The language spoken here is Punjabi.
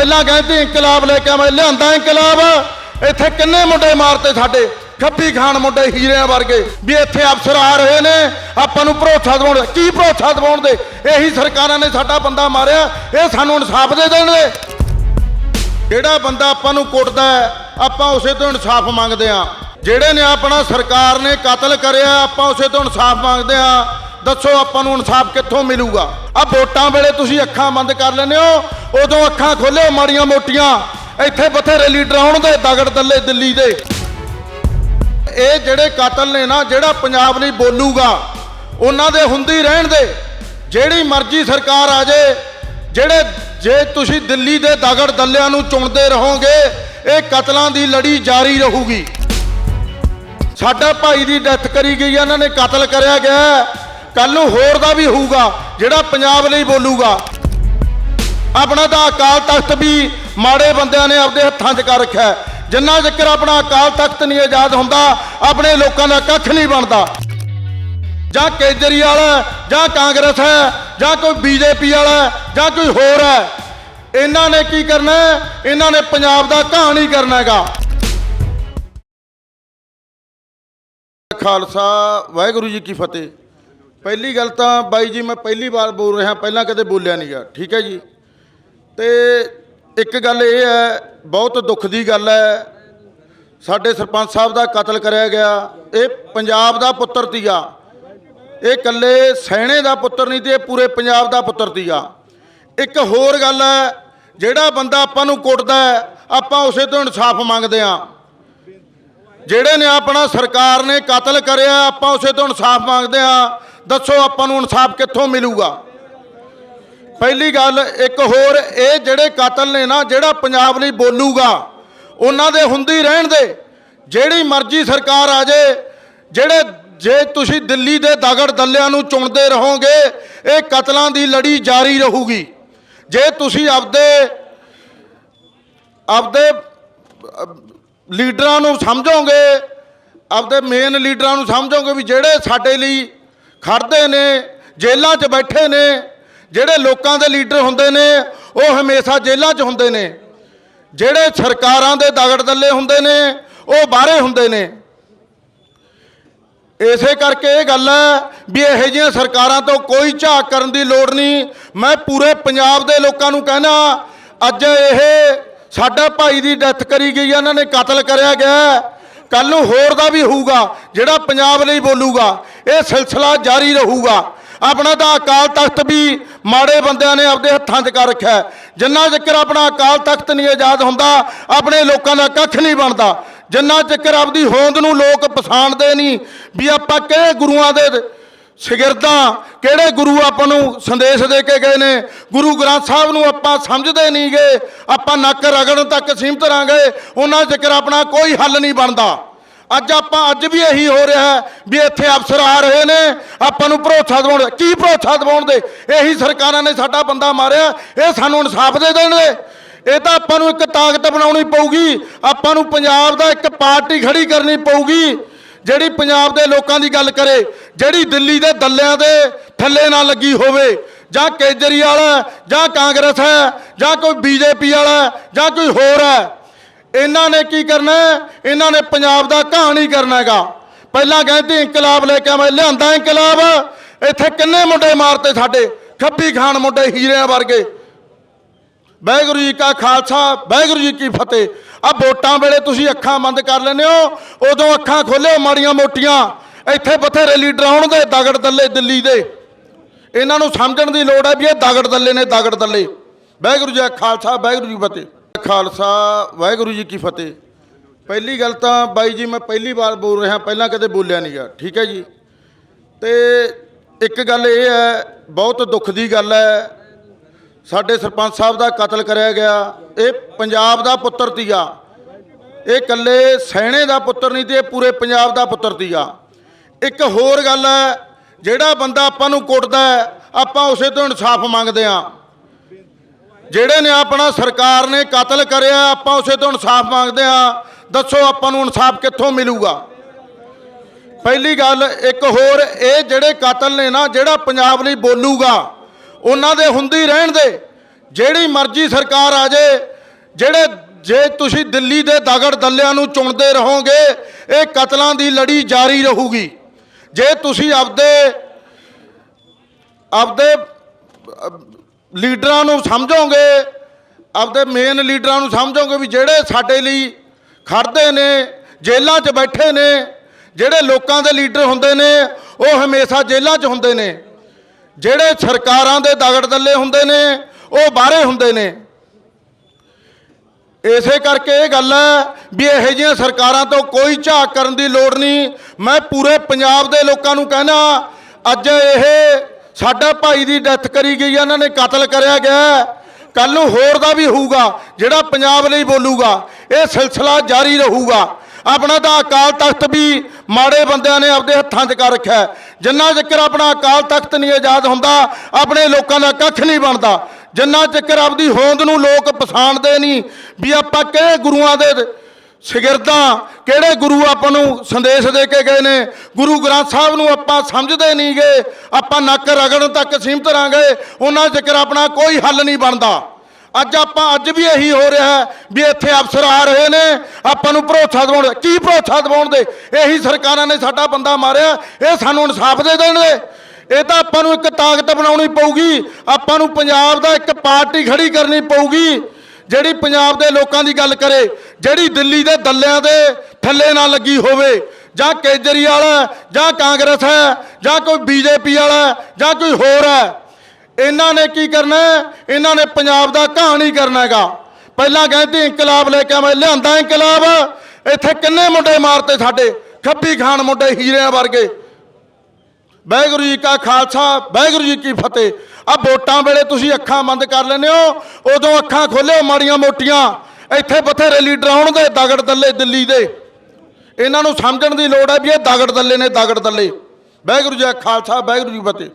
ਪਹਿਲਾਂ ਕਹਿੰਦੇ ਇਨਕਲਾਬ ਲੈ ਕੇ ਆਵਾਂ ਲਿਆਂਦਾ ਇਨਕਲਾਬ। ਇੱਥੇ ਕਿੰਨੇ ਮੁੰਡੇ ਮਾਰਤੇ ਸਾਡੇ? ਖੱਬੀ ਖਾਨ ਮੁੰਡੇ ਹੀਰਿਆਂ ਵਰਗੇ। ਵੀ ਇੱਥੇ ਅਫਸਰ ਆ ਰਹੇ ਨੇ, ਆਪਾਂ ਨੂੰ ਭਰੋਸਾ ਦਿਵਾਉਣ ਕੀ ਭਰੋਸਾ ਦਿਵਾਉਣ ਦੇ? ਇਹੀ ਸਰਕਾਰਾਂ ਨੇ ਸਾਡਾ ਬੰਦਾ ਮਾਰਿਆ, ਇਹ ਸਾਨੂੰ ਇਨਸਾਫ ਦੇ ਦੇਣਗੇ। ਜਿਹੜਾ ਬੰਦਾ ਆਪਾਂ ਨੂੰ ਕੁੱਟਦਾ ਆਪਾਂ ਉਸੇ ਤੋਂ ਇਨਸਾਫ ਮੰਗਦੇ ਆ ਜਿਹੜੇ ਨੇ ਆਪਣਾ ਸਰਕਾਰ ਨੇ ਕਤਲ ਕਰਿਆ, ਆਪਾਂ ਉਸੇ ਤੋਂ ਇਨਸਾਫ ਮੰਗਦੇ ਆ ਦੱਸੋ ਆਪਾਂ ਨੂੰ ਇਨਸਾਫ ਕਿੱਥੋਂ ਮਿਲੂਗਾ? ਆ ਵੋਟਾਂ ਵੇਲੇ ਤੁਸੀਂ ਅੱਖਾਂ ਬੰਦ ਕਰ ਲੈਂਦੇ ਹੋ। ਉਦੋਂ ਅੱਖਾਂ ਖੋਲਿਓ ਮਾੜੀਆਂ ਮੋਟੀਆਂ। ਇੱਥੇ ਬਥੇਰੇ ਲੀਡਰ ਆਉਣਗੇ ਦਗੜ ਦੱਲੇ ਦਿੱਲੀ ਦੇ। ਇਹ ਜਿਹੜੇ ਕਾਤਲ ਨੇ ਨਾ ਜਿਹੜਾ ਪੰਜਾਬ ਲਈ ਬੋਲੂਗਾ ਉਹਨਾਂ ਦੇ ਹੁੰਦੀ ਰਹਿਣ ਦੇ। ਜਿਹੜੀ ਮਰਜ਼ੀ ਸਰਕਾਰ ਆ ਜਾਏ ਜਿਹੜੇ ਜੇ ਤੁਸੀਂ ਦਿੱਲੀ ਦੇ ਦਗੜ ਦੱਲਿਆਂ ਨੂੰ ਚੁਣਦੇ ਰਹੋਗੇ ਇਹ ਕਤਲਾਂ ਦੀ ਲੜੀ ਜਾਰੀ ਰਹੂਗੀ। ਸਾਡਾ ਭਾਈ ਦੀ ਡੈਥ ਕਰੀ ਗਈ ਹੈ, ਇਹਨਾਂ ਨੇ ਕਤਲ ਕਰਿਆ ਗਿਆ। ਕੱਲ ਨੂੰ ਹੋਰ ਦਾ ਵੀ ਹੋਊਗਾ। ਜਿਹੜਾ ਪੰਜਾਬ ਲਈ ਬੋਲੂਗਾ। ਆਪਣਾ ਤਾਂ ਅਕਾਲ ਤਖਤ ਵੀ ਮਾੜੇ ਬੰਦਿਆਂ ਨੇ ਆਪਦੇ ਹੱਥਾਂ 'ਚ ਕਰ ਰੱਖਿਆ ਜਿੰਨਾ ਚਿਰ ਆਪਣਾ ਅਕਾਲ ਤਖਤ ਨਹੀਂ ਆਜ਼ਾਦ ਹੁੰਦਾ ਆਪਣੇ ਲੋਕਾਂ ਦਾ ਕੱਖ ਨਹੀਂ ਬਣਦਾ। ਜਾਂ ਕੇਜਰੀਵਾਲ ਹੈ, ਜਾਂ ਕਾਂਗਰਸ ਹੈ ਜਾਂ ਕੋਈ ਬੀਜੇਪੀ ਵਾਲਾ ਜਾਂ ਕੋਈ ਹੋਰ ਹੈ। ਇਹਨਾਂ ਨੇ ਕੀ ਕਰਨਾ ਇਹਨਾਂ ਨੇ ਪੰਜਾਬ ਦਾ ਕਹਾਣੀ ਕਰਨਾ ਹੈਗਾ। ਖਾਲਸਾ ਵਾਹਿਗੁਰੂ ਜੀ ਕੀ ਫਤਿਹ। ਪਹਿਲੀ ਗੱਲ ਤਾਂ ਬਾਈ ਜੀ, ਮੈਂ ਪਹਿਲੀ ਵਾਰ ਬੋਲ ਰਿਹਾ, ਪਹਿਲਾਂ ਕਦੇ ਬੋਲਿਆ ਨਹੀਂਗਾ ਠੀਕ ਹੈ ਜੀ? ਤੇ ਇੱਕ ਗੱਲ ਇਹ ਹੈ, ਬਹੁਤ ਦੁੱਖ ਦੀ ਗੱਲ ਹੈ, ਸਾਡੇ ਸਰਪੰਚ ਸਾਹਿਬ ਦਾ ਕਤਲ ਕਰਿਆ ਗਿਆ, ਇਹ ਪੰਜਾਬ ਦਾ ਪੁੱਤਰ ਤੀਆ ਇਹ ਇਕੱਲੇ ਸੈਣੇ ਦਾ ਪੁੱਤਰ ਨਹੀਂ ਤੇ ਇਹ ਪੂਰੇ ਪੰਜਾਬ ਦਾ ਪੁੱਤਰ ਤੀਆ ਇੱਕ ਹੋਰ ਗੱਲ ਹੈ, ਜਿਹੜਾ ਬੰਦਾ ਆਪਾਂ ਨੂੰ ਕੁੱਟਦਾ ਆਪਾਂ ਉਸੇ ਤੋਂ ਇਨਸਾਫ ਮੰਗਦੇ ਹਾਂ। ਜਿਹੜੇ ਨੇ ਆਪਣਾ ਸਰਕਾਰ ਨੇ ਕਤਲ ਕਰਿਆ, ਆਪਾਂ ਉਸੇ ਤੋਂ ਇਨਸਾਫ ਮੰਗਦੇ ਹਾਂ। ਦੱਸੋ ਆਪਾਂ ਨੂੰ ਇਨਸਾਫ ਕਿੱਥੋਂ ਮਿਲੂਗਾ? ਪਹਿਲੀ ਗੱਲ, ਇੱਕ ਹੋਰ, ਇਹ ਜਿਹੜੇ ਕਾਤਲ ਨੇ ਨਾ, ਜਿਹੜਾ ਪੰਜਾਬ ਲਈ ਬੋਲੂਗਾ, ਉਹਨਾਂ ਦੇ ਹੁੰਦੀ ਰਹਿਣ ਦੇ। ਜਿਹੜੀ ਮਰਜ਼ੀ ਸਰਕਾਰ ਆ ਜੇ, ਜਿਹੜੇ, ਜੇ ਤੁਸੀਂ ਦਿੱਲੀ ਦੇ ਦਗੜ ਦੱਲਿਆਂ ਨੂੰ ਚੁਣਦੇ ਰਹੋਗੇ, ਇਹ ਕਤਲਾਂ ਦੀ ਲੜੀ ਜਾਰੀ ਰਹੂਗੀ। ਜੇ ਤੁਸੀਂ ਆਪਦੇ ਆਪਦੇ ਲੀਡਰਾਂ ਨੂੰ ਸਮਝੋਗੇ, ਆਪਦੇ ਮੇਨ ਲੀਡਰਾਂ ਨੂੰ ਸਮਝੋਗੇ ਵੀ ਜਿਹੜੇ ਸਾਡੇ ਲਈ ਖੜਦੇ ਨੇ, ਜੇਲ੍ਹਾਂ 'ਚ ਬੈਠੇ ਨੇ, ਜਿਹੜੇ ਲੋਕਾਂ ਦੇ ਲੀਡਰ ਹੁੰਦੇ ਨੇ, ਉਹ ਹਮੇਸ਼ਾ ਜੇਲ੍ਹਾਂ 'ਚ ਹੁੰਦੇ ਨੇ। ਜਿਹੜੇ ਸਰਕਾਰਾਂ ਦੇ ਦਗੜ ਦੱਲੇ ਹੁੰਦੇ ਨੇ, ਉਹ ਬਾਹਰੇ ਹੁੰਦੇ ਨੇ। ਇਸੇ ਕਰਕੇ ਇਹ ਗੱਲ ਹੈ ਵੀ ਇਹੋ ਜਿਹੀਆਂ ਸਰਕਾਰਾਂ ਤੋਂ ਕੋਈ ਝਾਕ ਕਰਨ ਦੀ ਲੋੜ ਨਹੀਂ। ਮੈਂ ਪੂਰੇ ਪੰਜਾਬ ਦੇ ਲੋਕਾਂ ਨੂੰ ਕਹਿਣਾ, ਅੱਜ ਇਹ ਸਾਡਾ ਭਾਈ ਦੀ ਡੈਥ ਕਰੀ ਗਈ ਹੈ ਇਹਨਾਂ ਨੇ ਕਤਲ ਕਰਿਆ ਗਿਆ। ਕੱਲ ਨੂੰ ਹੋਰ ਦਾ ਵੀ ਹੋਊਗਾ, ਜਿਹੜਾ ਪੰਜਾਬ ਲਈ ਬੋਲੂਗਾ। ਇਹ ਸਿਲਸਿਲਾ ਜਾਰੀ ਰਹੂਗਾ। ਆਪਣਾ ਤਾਂ ਅਕਾਲ ਤਖਤ ਵੀ ਮਾੜੇ ਬੰਦਿਆਂ ਨੇ ਆਪਦੇ ਹੱਥਾਂ 'ਚ ਕਰ ਰੱਖਿਆ ਜਿੰਨਾ ਚਿਰ ਆਪਣਾ ਅਕਾਲ ਤਖਤ ਨਹੀਂ ਆਜ਼ਾਦ ਹੁੰਦਾ, ਆਪਣੇ ਲੋਕਾਂ ਦਾ ਕੱਖ ਨਹੀਂ ਬਣਦਾ। ਜਿੰਨਾ ਚਿਰ ਆਪਦੀ ਹੋਂਦ ਨੂੰ ਲੋਕ ਪਛਾਣਦੇ ਨਹੀਂ, ਵੀ ਆਪਾਂ ਕਿਹੜੇ ਗੁਰੂਆਂ ਦੇ ਸ਼ਾਗਿਰਦਾਂ, ਕਿਹੜੇ ਗੁਰੂ ਆਪਾਂ ਨੂੰ ਸੰਦੇਸ਼ ਦੇ ਕੇ ਗਏ ਨੇ, ਗੁਰੂ ਗ੍ਰੰਥ ਸਾਹਿਬ ਨੂੰ ਆਪਾਂ ਸਮਝਦੇ ਨਹੀਂ ਗਏ ਆਪਾਂ ਨੱਕ ਰਗੜਨ ਤੱਕ ਸੀਮਤ ਰਾਂਗੇ ਉਹਨਾਂ ਚਿਰ ਆਪਣਾ ਕੋਈ ਹੱਲ ਨਹੀਂ ਬਣਦਾ। ਅੱਜ ਆਪਾਂ ਅੱਜ ਵੀ ਇਹੀ ਹੋ ਰਿਹਾ ਵੀ ਇੱਥੇ ਅਫਸਰ ਆ ਰਹੇ ਨੇ, ਆਪਾਂ ਨੂੰ ਭਰੋਸਾ ਦਿਵਾਉਣ ਕੀ ਭਰੋਸਾ ਦਿਵਾਉਣ ਦੇ? ਇਹੀ ਸਰਕਾਰਾਂ ਨੇ ਸਾਡਾ ਬੰਦਾ ਮਾਰਿਆ, ਇਹ ਸਾਨੂੰ ਇਨਸਾਫ ਦੇ ਦੇਣਗੇ। ਇਹ ਤਾਂ ਆਪਾਂ ਨੂੰ ਇੱਕ ਤਾਕਤ ਬਣਾਉਣੀ ਪਊਗੀ, ਆਪਾਂ ਨੂੰ ਪੰਜਾਬ ਦਾ ਇੱਕ ਪਾਰਟੀ ਖੜੀ ਕਰਨੀ ਪਊਗੀ, ਜਿਹੜੀ ਪੰਜਾਬ ਦੇ ਲੋਕਾਂ ਦੀ ਗੱਲ ਕਰੇ, ਜਿਹੜੀ ਦਿੱਲੀ ਦੇ ਦੱਲਿਆਂ ਦੇ ਥੱਲੇ ਨਾ ਲੱਗੀ ਹੋਵੇ, ਜਾਂ ਕੇਜਰੀਵਾਲ ਹੈ, ਜਾਂ ਕਾਂਗਰਸ ਹੈ, ਜਾਂ ਕੋਈ ਬੀਜੇਪੀ ਵਾਲਾ ਜਾਂ ਕੋਈ ਹੋਰ ਹੈ। ਇਹਨਾਂ ਨੇ ਕੀ ਕਰਨਾ ਇਹਨਾਂ ਨੇ ਪੰਜਾਬ ਦਾ ਕਹਾਣੀ ਕਰਨਾ ਹੈਗਾ। ਪਹਿਲਾਂ ਕਹਿੰਦੇ ਇਨਕਲਾਬ ਲੈ ਕੇ ਆਵਾਂ, ਲਿਆਂਦਾ ਇਨਕਲਾਬ। ਇੱਥੇ ਕਿੰਨੇ ਮੁੰਡੇ ਮਾਰਤੇ ਸਾਡੇ? ਖੱਬੀ ਖਾਨ ਮੁੰਡੇ ਹੀਰਿਆਂ ਵਰਗੇ। ਵਾਹਿਗੁਰੂ ਜੀ ਕਾ ਖਾਲਸਾ, ਵਾਹਿਗੁਰੂ ਜੀ ਕੀ ਫਤਿਹ। ਆ ਵੋਟਾਂ ਵੇਲੇ ਤੁਸੀਂ ਅੱਖਾਂ ਬੰਦ ਕਰ ਲੈਂਦੇ ਹੋ। ਉਦੋਂ ਅੱਖਾਂ ਖੋਲ੍ਹੋ ਮਾੜੀਆਂ ਮੋਟੀਆਂ। ਇੱਥੇ ਬਥੇਰੇ ਲੀਡਰ ਆਉਣਗੇ ਦਗੜ ਦੱਲੇ ਦਿੱਲੀ ਦੇ। ਇਹਨਾਂ ਨੂੰ ਸਮਝਣ ਦੀ ਲੋੜ ਹੈ ਵੀ ਇਹ ਦਗੜ ਦੱਲੇ ਨੇ ਦਗੜ ਦੱਲੇ। ਵਾਹਿਗੁਰੂ ਜੀ ਕਾ ਖਾਲਸਾ, ਵਾਹਿਗੁਰੂ ਜੀ ਫਤਿਹ। ਖਾਲਸਾ, ਵਾਹਿਗੁਰੂ ਜੀ ਕੀ ਫਤਿਹ। ਪਹਿਲੀ ਗੱਲ ਤਾਂ ਬਾਈ ਜੀ, ਮੈਂ ਪਹਿਲੀ ਵਾਰ ਬੋਲ ਰਿਹਾ, ਪਹਿਲਾਂ ਕਦੇ ਬੋਲਿਆ ਨਹੀਂਗਾ ਠੀਕ ਹੈ ਜੀ? ਤੇ ਇੱਕ ਗੱਲ ਇਹ ਹੈ, ਬਹੁਤ ਦੁੱਖ ਦੀ ਗੱਲ ਹੈ, ਸਾਡੇ ਸਰਪੰਚ ਸਾਹਿਬ ਦਾ ਕਤਲ ਕਰਿਆ ਗਿਆ, ਇਹ ਪੰਜਾਬ ਦਾ ਪੁੱਤਰ ਤੀਆ ਇਹ ਇਕੱਲੇ ਸੈਣੇ ਦਾ ਪੁੱਤਰ ਨਹੀਂ ਤੇ ਇਹ ਪੂਰੇ ਪੰਜਾਬ ਦਾ ਪੁੱਤਰ ਤੀਆ ਇੱਕ ਹੋਰ ਗੱਲ ਹੈ, ਜਿਹੜਾ ਬੰਦਾ ਆਪਾਂ ਨੂੰ ਕੁੱਟਦਾ ਆਪਾਂ ਉਸੇ ਤੋਂ ਇਨਸਾਫ ਮੰਗਦੇ ਹਾਂ। ਜਿਹੜੇ ਨੇ ਆਪਣਾ ਸਰਕਾਰ ਨੇ ਕਤਲ ਕਰਿਆ, ਆਪਾਂ ਉਸੇ ਤੋਂ ਇਨਸਾਫ ਮੰਗਦੇ ਹਾਂ। ਦੱਸੋ ਆਪਾਂ ਨੂੰ ਇਨਸਾਫ ਕਿੱਥੋਂ ਮਿਲੂਗਾ? ਪਹਿਲੀ ਗੱਲ, ਇੱਕ ਹੋਰ, ਇਹ ਜਿਹੜੇ ਕਤਲ ਨੇ ਨਾ, ਜਿਹੜਾ ਪੰਜਾਬ ਲਈ ਬੋਲੂਗਾ, ਉਹਨਾਂ ਦੇ ਹੁੰਦੀ ਰਹਿਣ ਦੇ। ਜਿਹੜੀ ਮਰਜ਼ੀ ਸਰਕਾਰ ਆ ਜੇ, ਜਿਹੜੇ, ਜੇ ਤੁਸੀਂ ਦਿੱਲੀ ਦੇ ਦਗੜ ਦੱਲਿਆਂ ਨੂੰ ਚੁਣਦੇ ਰਹੋਗੇ, ਇਹ ਕਤਲਾਂ ਦੀ ਲੜੀ ਜਾਰੀ ਰਹੂਗੀ। ਜੇ ਤੁਸੀਂ ਆਪਦੇ ਆਪਦੇ ਲੀਡਰਾਂ ਨੂੰ ਸਮਝੋਗੇ, ਆਪਦੇ ਮੇਨ ਲੀਡਰਾਂ ਨੂੰ ਸਮਝੋਗੇ ਵੀ ਜਿਹੜੇ ਸਾਡੇ ਲਈ ਖੜਦੇ ਨੇ, ਜੇਲ੍ਹਾਂ 'ਚ ਬੈਠੇ ਨੇ, ਜਿਹੜੇ ਲੋਕਾਂ ਦੇ ਲੀਡਰ ਹੁੰਦੇ ਨੇ, ਉਹ ਹਮੇਸ਼ਾ ਜੇਲ੍ਹਾਂ 'ਚ ਹੁੰਦੇ ਨੇ। ਜਿਹੜੇ ਸਰਕਾਰਾਂ ਦੇ ਦਗੜ ਦੱਲੇ ਹੁੰਦੇ ਨੇ, ਉਹ ਬਾਹਰੇ ਹੁੰਦੇ ਨੇ। ਇਸੇ ਕਰਕੇ ਇਹ ਗੱਲ ਹੈ ਵੀ ਇਹੋ ਜਿਹੀਆਂ ਸਰਕਾਰਾਂ ਤੋਂ ਕੋਈ ਝਾਕ ਕਰਨ ਦੀ ਲੋੜ ਨਹੀਂ। ਮੈਂ ਪੂਰੇ ਪੰਜਾਬ ਦੇ ਲੋਕਾਂ ਨੂੰ ਕਹਿਣਾ, ਅੱਜ ਇਹ ਸਾਡਾ ਭਾਈ ਦੀ ਡੈਥ ਕਰੀ ਗਈ ਹੈ, ਇਹਨਾਂ ਨੇ ਕਤਲ ਕਰਿਆ ਗਿਆ ਕੱਲ ਨੂੰ ਹੋਰ ਦਾ ਵੀ ਹੋਊਗਾ ਜਿਹੜਾ ਪੰਜਾਬ ਲਈ ਬੋਲੂਗਾ ਇਹ ਸਿਲਸਿਲਾ ਜਾਰੀ ਰਹੂਗਾ। ਆਪਣਾ ਤਾਂ ਅਕਾਲ ਤਖਤ ਵੀ ਮਾੜੇ ਬੰਦਿਆਂ ਨੇ ਆਪਦੇ ਹੱਥਾਂ 'ਚ ਕਰ ਰੱਖਿਆ ਜਿੰਨਾ ਚਿਰ ਆਪਣਾ ਅਕਾਲ ਤਖਤ ਨਹੀਂ ਆਜ਼ਾਦ ਹੁੰਦਾ ਆਪਣੇ ਲੋਕਾਂ ਦਾ ਕੱਖ ਨਹੀਂ ਬਣਦਾ। ਜਿੰਨਾ ਚਿਰ ਆਪਦੀ ਹੋਂਦ ਨੂੰ ਲੋਕ ਪਛਾਣਦੇ ਨਹੀਂ ਵੀ ਆਪਾਂ ਕਿਹੜੇ ਗੁਰੂਆਂ ਦੇ ਸ਼ਾਗਿਰਦਾਂ ਕਿਹੜੇ ਗੁਰੂ ਆਪਾਂ ਨੂੰ ਸੰਦੇਸ਼ ਦੇ ਕੇ ਗਏ ਨੇ? ਗੁਰੂ ਗ੍ਰੰਥ ਸਾਹਿਬ ਨੂੰ ਆਪਾਂ ਸਮਝਦੇ ਨਹੀਂ ਗਏ ਆਪਾਂ ਨੱਕ ਰਗੜਨ ਤੱਕ ਸੀਮਤ ਰਾਂਗੇ ਉਹਨਾਂ ਚਿਰ ਆਪਣਾ ਕੋਈ ਹੱਲ ਨਹੀਂ ਬਣਦਾ। ਅੱਜ ਆਪਾਂ, ਅੱਜ ਵੀ ਇਹੀ ਹੋ ਰਿਹਾ ਹੈ ਵੀ ਇੱਥੇ ਅਫਸਰ ਆ ਰਹੇ ਨੇ। ਆਪਾਂ ਨੂੰ ਭਰੋਸਾ ਦਿਵਾਉਣ ਕੀ ਭਰੋਸਾ ਦਿਵਾਉਣ ਦੇ? ਇਹੀ ਸਰਕਾਰਾਂ ਨੇ ਸਾਡਾ ਬੰਦਾ ਮਾਰਿਆ। ਇਹ ਸਾਨੂੰ ਇਨਸਾਫ ਦੇ ਦੇਣਗੇ। ਇਹ ਤਾਂ ਆਪਾਂ ਨੂੰ ਇੱਕ ਤਾਕਤ ਬਣਾਉਣੀ ਪਊਗੀ। ਆਪਾਂ ਨੂੰ ਪੰਜਾਬ ਦਾ ਇੱਕ ਪਾਰਟੀ ਖੜੀ ਕਰਨੀ ਪਊਗੀ। ਜਿਹੜੀ ਪੰਜਾਬ ਦੇ ਲੋਕਾਂ ਦੀ ਗੱਲ ਕਰੇ। ਜਿਹੜੀ ਦਿੱਲੀ ਦੇ ਦੱਲਿਆਂ ਦੇ ਥੱਲੇ ਨਾ ਲੱਗੀ ਹੋਵੇ ਜਾਂ ਕੇਜਰੀਵਾਲ ਹੈ ਜਾਂ ਕਾਂਗਰਸ ਹੈ ਜਾਂ ਕੋਈ ਬੀਜੇਪੀ ਵਾਲਾ ਹੈ, ਜਾਂ ਕੋਈ ਹੋਰ ਹੈ ਇਹਨਾਂ ਨੇ ਕੀ ਕਰਨਾ ਇਹਨਾਂ ਨੇ ਪੰਜਾਬ ਦਾ ਕਹਾਣੀ ਕਰਨਾ ਹੈਗਾ। ਪਹਿਲਾਂ ਕਹਿੰਦੇ ਇਨਕਲਾਬ ਲੈ ਕੇ ਆਵੇਂ ਲਿਆਂਦਾ ਇਨਕਲਾਬ ਇੱਥੇ ਕਿੰਨੇ ਮੁੰਡੇ ਮਾਰਤੇ ਸਾਡੇ? ਖੱਬੀ ਖਾਨ ਮੁੰਡੇ ਹੀਰਿਆਂ ਵਰਗੇ। ਵਾਹਿਗੁਰੂ ਜੀ ਕਾ ਖਾਲਸਾ ਵਾਹਿਗੁਰੂ ਜੀ ਕੀ ਫਤਿਹ। ਆ ਵੋਟਾਂ ਵੇਲੇ ਤੁਸੀਂ ਅੱਖਾਂ ਬੰਦ ਕਰ ਲੈਂਦੇ ਹੋ ਉਦੋਂ ਅੱਖਾਂ ਖੋਲਿਓ ਮਾੜੀਆਂ ਮੋਟੀਆਂ। ਇੱਥੇ ਬਥੇਰੇ ਲੀਡਰ ਆਉਣਗੇ ਦਗੜ ਦੱਲੇ ਦਿੱਲੀ ਦੇ। ਇਹਨਾਂ ਨੂੰ ਸਮਝਣ ਦੀ ਲੋੜ ਹੈ ਵੀ ਇਹ ਦਗੜ ਦੱਲੇ ਨੇ ਦਗੜ ਦੱਲੇ। ਵਾਹਿਗੁਰੂ ਜੀ ਖਾਲਸਾ, ਵਾਹਿਗੁਰੂ ਜੀ ਫਤਿਹ।